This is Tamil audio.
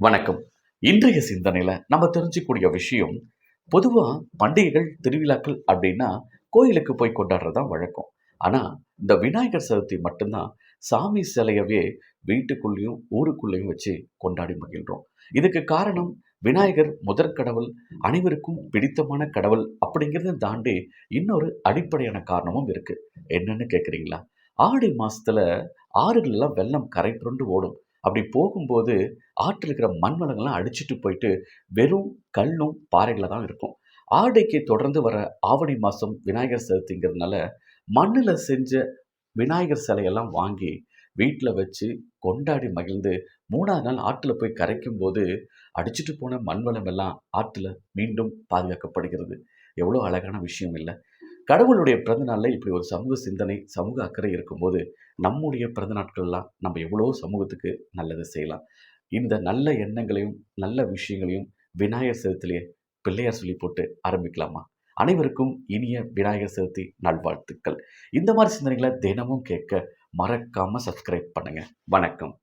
வணக்கம். இன்றைய சிந்தனையில் நம்ம தெரிஞ்சுக்கூடிய விஷயம் பொதுவாக பண்டிகைகள் திருவிழாக்கள் அப்படின்னா கோயிலுக்கு போய் கொண்டாடுறது தான் வழக்கம். ஆனால் இந்த விநாயகர் சதுர்த்தி மட்டும்தான் சாமி சிலையவே வீட்டுக்குள்ளேயும் ஊருக்குள்ளேயும் வச்சு கொண்டாடி மகிழ்கிறோம் இதுக்கு காரணம் விநாயகர் முதற் கடவுள் அனைவருக்கும் பிடித்தமான கடவுள் அப்படிங்கிறத தாண்டி இன்னொரு அடிப்படையான காரணமும் இருக்குது என்னன்னு கேட்குறீங்களா ஆடி மாதத்தில் ஆறுகளெல்லாம் வெள்ளம் கரை புரண்டு ஓடும். அப்படி போகும்போது ஆற்றில் இருக்கிற மண் வளங்கள்லாம் அடிச்சிட்டு போயிட்டு வெறும் கல்லும் பாறைகளை தான் இருக்கும். ஆடைக்கு தொடர்ந்து வர ஆவணி மாதம் விநாயகர் சதுர்த்திங்கிறதுனால மண்ணில் செஞ்ச விநாயகர் சிலையெல்லாம் வாங்கி வீட்டில் வச்சு கொண்டாடி மகிழ்ந்து மூணாவது நாள் ஆற்றில் போய் கரைக்கும் போது அடிச்சிட்டு போன மண் வளம் எல்லாம் ஆற்றில் மீண்டும் பாதுகாக்கப்படுகிறது. எவ்வளோ அழகான விஷயம் இல்லை. கடவுளுடைய பிறந்த நாளில் இப்படி ஒரு சமூக சிந்தனை சமூக அக்கறை இருக்கும்போது நம்முடைய பிறந்த நாட்கள்லாம் நம்ம எவ்வளோ சமூகத்துக்கு நல்லது செய்யலாம். இந்த நல்ல எண்ணங்களையும் நல்ல விஷயங்களையும் விநாயகர் சதுர்த்திலேயே பிள்ளையார் சொல்லி போட்டு ஆரம்பிக்கலாமா? அனைவருக்கும் இனிய விநாயகர் சதுர்த்தி நல்வாழ்த்துக்கள். இந்த மாதிரி சிந்தனைகளை தினமும் கேட்க மறக்காமல் சப்ஸ்கிரைப் பண்ணுங்கள் வணக்கம்.